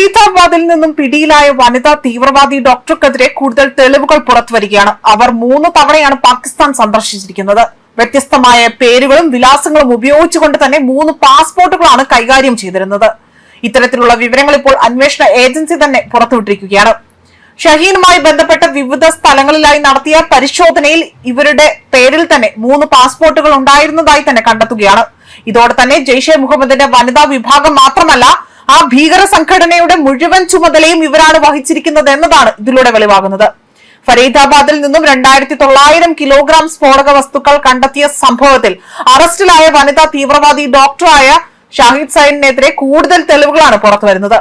ഫരീദാബാദിൽ നിന്നും പിടിയിലായ വനിതാ തീവ്രവാദി ഡോക്ടർക്കെതിരെ കൂടുതൽ തെളിവുകൾ പുറത്തുവരികയാണ്. അവർ മൂന്ന് തവണയാണ് പാകിസ്ഥാൻ സന്ദർശിച്ചിരിക്കുന്നത്. വ്യത്യസ്തമായ പേരുകളും വിലാസങ്ങളും ഉപയോഗിച്ചുകൊണ്ട് തന്നെ മൂന്ന് പാസ്പോർട്ടുകളാണ് കൈകാര്യം ചെയ്തിരുന്നത്. ഇത്തരത്തിലുള്ള വിവരങ്ങൾ ഇപ്പോൾ അന്വേഷണ ഏജൻസി തന്നെ പുറത്തുവിട്ടിരിക്കുകയാണ്. ഷഹീനുമായി ബന്ധപ്പെട്ട വിവിധ സ്ഥലങ്ങളിലായി നടത്തിയ പരിശോധനയിൽ ഇവരുടെ പേരിൽ തന്നെ മൂന്ന് പാസ്പോർട്ടുകൾ ഉണ്ടായിരുന്നതായി തന്നെ കണ്ടെത്തുകയാണ്. ഇതോടെ തന്നെ ജെയ്ഷെ മുഹമ്മദിന്റെ വനിതാ വിഭാഗം മാത്രമല്ല ആ ഭീകര സംഘടനയുടെ മുഴുവൻ ചുമതലയും ഇവരാണ് വഹിച്ചിരിക്കുന്നത് എന്നതാണ് ഇതിലൂടെ വെളിവാകുന്നത്. ഫരീദാബാദിൽ നിന്നും രണ്ടായിരത്തി തൊള്ളായിരം കിലോഗ്രാം സ്ഫോടക വസ്തുക്കൾ കണ്ടെത്തിയ സംഭവത്തിൽ അറസ്റ്റിലായ വനിതാ തീവ്രവാദി ഡോക്ടറായ ഷാഹിദ് സൈനിനെതിരെ കൂടുതൽ തെളിവുകളാണ് പുറത്തുവരുന്നത്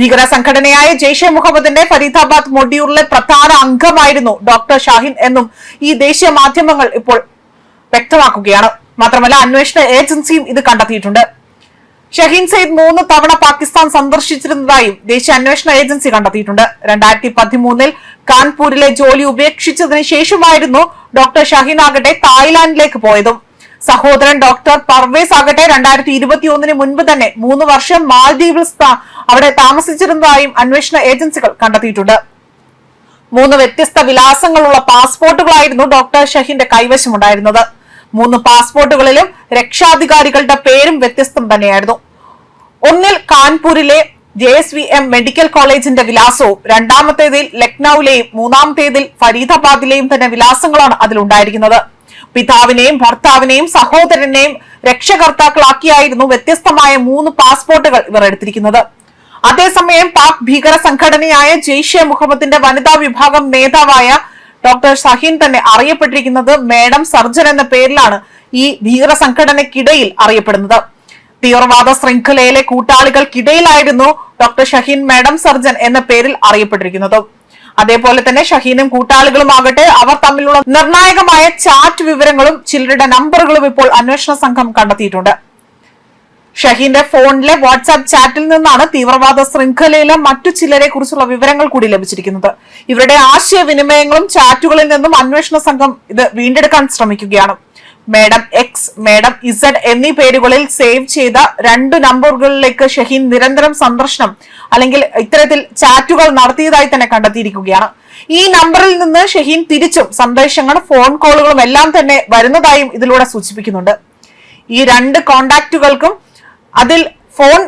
ഭീകര സംഘടനയായ ജെയ്ഷെ മുഹമ്മദിന്റെ ഫരീദാബാദ് മൊഡ്യൂളിലെ പ്രധാന അംഗമായിരുന്നു ഡോക്ടർ ഷാഹിൻ എന്നും ഈ ദേശീയ മാധ്യമങ്ങൾ ഇപ്പോൾ വ്യക്തമാക്കുകയാണ്. മാത്രമല്ല അന്വേഷണ ഏജൻസിയും ഇത് കണ്ടെത്തിയിട്ടുണ്ട്. ഷഹീൻ സയ്യിദ് മൂന്ന് തവണ പാകിസ്ഥാൻ സന്ദർശിച്ചിരുന്നതായും ദേശീയ അന്വേഷണ ഏജൻസി കണ്ടെത്തിയിട്ടുണ്ട്. രണ്ടായിരത്തി പതിമൂന്നിൽ കാൺപൂരിലെ ജോലി ഉപേക്ഷിച്ചതിന് ശേഷമായിരുന്നു ഡോക്ടർ ഷഹീൻ ആകട്ടെ തായ്ലാന്റിലേക്ക് പോയതും. സഹോദരൻ ഡോക്ടർ പർവേസ് ആകട്ടെ രണ്ടായിരത്തി ഇരുപത്തിയൊന്നിന് മുൻപ് തന്നെ മൂന്ന് വർഷം മാൽദ്വീപിൽ അവിടെ താമസിച്ചിരുന്നതായും അന്വേഷണ ഏജൻസികൾ കണ്ടെത്തിയിട്ടുണ്ട്. മൂന്ന് വ്യത്യസ്ത വിലാസങ്ങളുള്ള പാസ്പോർട്ടുകളായിരുന്നു ഡോക്ടർ ഷഹീന്റെ കൈവശമുണ്ടായിരുന്നത്. മൂന്ന് പാസ്പോർട്ടുകളിലും രക്ഷാധികാരികളുടെ പേരും വ്യത്യസ്തം തന്നെയായിരുന്നു. ഒന്നിൽ കാൺപൂരിലെ J S V M medical കോളേജിന്റെ വിലാസവും രണ്ടാമത്തേതിൽ ലക്നൌവിലെയും മൂന്നാമത്തേതിൽ ഫരീദാബാദിലെയും തന്നെ വിലാസങ്ങളാണ് അതിലുണ്ടായിരിക്കുന്നത്. പിതാവിനെയും ഭർത്താവിനെയും സഹോദരനെയും രക്ഷകർത്താക്കളാക്കിയായിരുന്നു വ്യത്യസ്തമായ മൂന്ന് പാസ്പോർട്ടുകൾ ഇവർ എടുത്തിരിക്കുന്നത്. അതേസമയം പാക് ഭീകര സംഘടനയായ ജെയ്ഷെ മുഹമ്മദിന്റെ വനിതാ വിഭാഗം നേതാവായ ഡോക്ടർ ഷഹീൻ തന്നെ അറിയപ്പെട്ടിരിക്കുന്നത് മേഡം സർജൻ എന്ന പേരിലാണ് ഈ ഭീകര സംഘടനയ്ക്കിടയിൽ അറിയപ്പെടുന്നത്. തീവ്രവാദ ശൃംഖലയിലെ കൂട്ടാളികൾക്കിടയിലായിരുന്നു ഡോക്ടർ ഷഹീൻ മേഡം സർജൻ എന്ന പേരിൽ അറിയപ്പെട്ടിരിക്കുന്നത്. അതേപോലെ തന്നെ ഷഹീനും കൂട്ടാളികളും ആകട്ടെ അവർ തമ്മിലുള്ള നിർണായകമായ ചാറ്റ് വിവരങ്ങളും ചിലരുടെ നമ്പറുകളും ഇപ്പോൾ അന്വേഷണ സംഘം കണ്ടെത്തിയിട്ടുണ്ട്. ഷഹീന്റെ ഫോണിലെ വാട്സാപ്പ് ചാറ്റിൽ നിന്നാണ് തീവ്രവാദ ശൃംഖലയിലെ മറ്റു ചിലരെ കുറിച്ചുള്ള വിവരങ്ങൾ കൂടി ലഭിച്ചിരിക്കുന്നത്. ഇവരുടെ ആശയവിനിമയങ്ങളും ചാറ്റുകളിൽ നിന്നും അന്വേഷണ സംഘം ഇത് വീണ്ടെടുക്കാൻ ശ്രമിക്കുകയാണ്. മേഡം എക്സ് മേഡം ഇസഡ് എന്നീ പേരുകളിൽ സേവ് ചെയ്ത രണ്ട് നമ്പറുകളിലേക്ക് ഷഹീൻ നിരന്തരം സന്ദർശനം അല്ലെങ്കിൽ ഇത്തരത്തിൽ ചാറ്റുകൾ നടത്തിയതായി തന്നെ കണ്ടെത്തിയിരിക്കുകയാണ്. ഈ നമ്പറിൽ നിന്ന് ഷഹീൻ തിരിച്ചും സന്ദേശങ്ങളും ഫോൺ കോളുകളും എല്ലാം തന്നെ വരുന്നതായും ഇതിലൂടെ സൂചിപ്പിക്കുന്നുണ്ട്. ഈ രണ്ട് കോണ്ടാക്റ്റുകൾക്കും അതിൽ ഫോൺ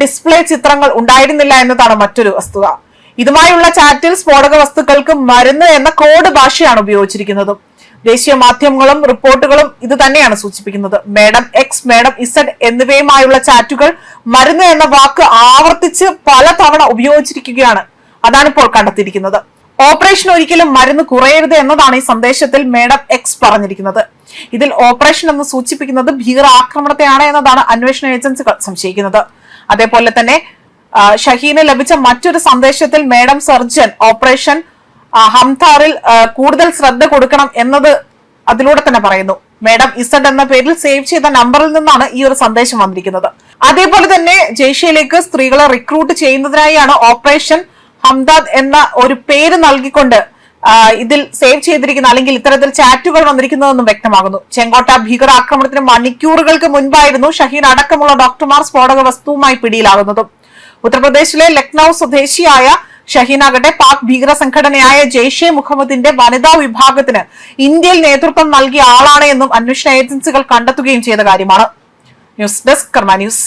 ഡിസ്പ്ലേ ചിത്രങ്ങൾ ഉണ്ടായിരുന്നില്ല എന്നതാണ് മറ്റൊരു വസ്തുത. ഇതുമായുള്ള ചാറ്റിൽ സ്ഫോടക വസ്തുക്കൾക്ക് മരുന്ന് എന്ന കോഡ് ഭാഷയാണ് ഉപയോഗിച്ചിരിക്കുന്നത്. ദേശീയ മാധ്യമങ്ങളും റിപ്പോർട്ടുകളും ഇത് തന്നെയാണ് സൂചിപ്പിക്കുന്നത്. മേഡം എക്സ് മേഡം ഇസഡ് എന്നിവയുമായുള്ള ചാറ്റുകൾ മരുന്ന് എന്ന വാക്ക് ആവർത്തിച്ച് പലതവണ ഉപയോഗിച്ചിരിക്കുകയാണ്. അതാണ് ഇപ്പോൾ കണ്ടെത്തിയിരിക്കുന്നത്. ഓപ്പറേഷൻ ഒരിക്കലും മരുന്ന് കുറയരുത് എന്നതാണ് ഈ സന്ദേശത്തിൽ മേഡം എക്സ് പറഞ്ഞിരിക്കുന്നത്. ഇതിൽ ഓപ്പറേഷൻ എന്ന് സൂചിപ്പിക്കുന്നത് ഭീകര ആക്രമണത്തെയാണ് എന്നതാണ് അന്വേഷണ ഏജൻസികൾ സംശയിക്കുന്നത്. അതേപോലെ തന്നെ ഷഹീന് ലഭിച്ച മറ്റൊരു സന്ദേശത്തിൽ മേഡം സർജൻ ഓപ്പറേഷൻ ഹംതാറിൽ കൂടുതൽ ശ്രദ്ധ കൊടുക്കണം എന്നത് അതിലൂടെ തന്നെ പറയുന്നു. മേഡം ഇസഡ് എന്ന പേരിൽ സേവ് ചെയ്ത നമ്പറിൽ നിന്നാണ് ഈ ഒരു സന്ദേശം വന്നിരിക്കുന്നത്. അതേപോലെ തന്നെ ജയ്ഷയിലേക്ക് സ്ത്രീകളെ റിക്രൂട്ട് ചെയ്യുന്നതിനായാണ് ഓപ്പറേഷൻ ഹംദാദ് എന്ന ഒരു പേര് നൽകിക്കൊണ്ട് ഇതിൽ സേവ് ചെയ്തിരിക്കുന്ന അല്ലെങ്കിൽ ഇത്തരത്തിൽ ചാറ്റുകൾ വന്നിരിക്കുന്നതെന്നും വ്യക്തമാകുന്നു. ചെങ്കോട്ട ഭീകരാക്രമണത്തിന് മണിക്കൂറുകൾക്ക് മുൻപായിരുന്നു ഷഹീൻ അടക്കമുള്ള ഡോക്ടർമാർ സ്ഫോടക വസ്തുവുമായി പിടിയിലാകുന്നതും. ഉത്തർപ്രദേശിലെ ലക്നൌ സ്വദേശിയായ ഷഹീനാകട്ടെ പാക് ഭീകര സംഘടനയായ ജെയ്ഷെ മുഹമ്മദിന്റെ വനിതാ വിഭാഗത്തിന് ഇന്ത്യയിൽ നേതൃത്വം നൽകിയ ആളാണ് എന്നും അന്വേഷണ ഏജൻസികൾ കണ്ടെത്തുകയും ചെയ്ത കാര്യമാണ്. News desk Karma news.